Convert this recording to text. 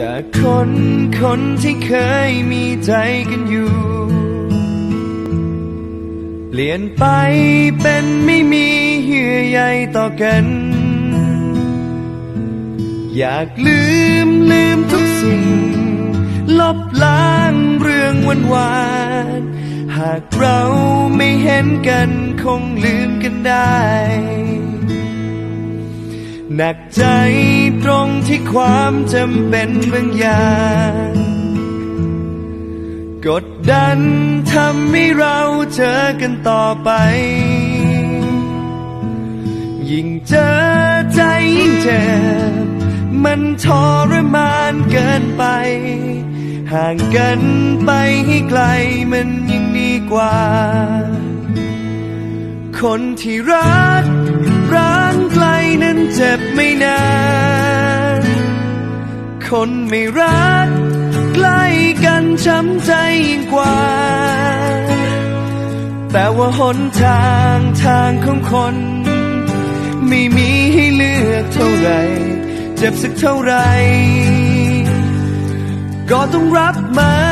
จากคนคนที่เคยมีใจกันอยู่ เปลี่ยนไปเป็นไม่มีเยื่อใยต่อกัน อยากลืมลืมทุกสิ่ง ลบล้างเรื่องวันวานหากเราไม่เห็นกันคงลืมกันได้ หนักใจ ที่ความจำเป็นบางอย่าง กดดันทำให้เราเจอกันต่อไป ยิ่งเจอใจยิ่งเจ็บ มันทรมานเกินไป ห่างกันไปให้ไกลมันยิ่งดีกว่า คนที่รักร้างไกล คนไม่รัก ใกล้กันช้ำใจยิ่งกว่า แต่ว่าหนทางทางของคน ไม่มีให้เลือกเท่าไร เจ็บสักเท่าไหรก็ต้องรับมัน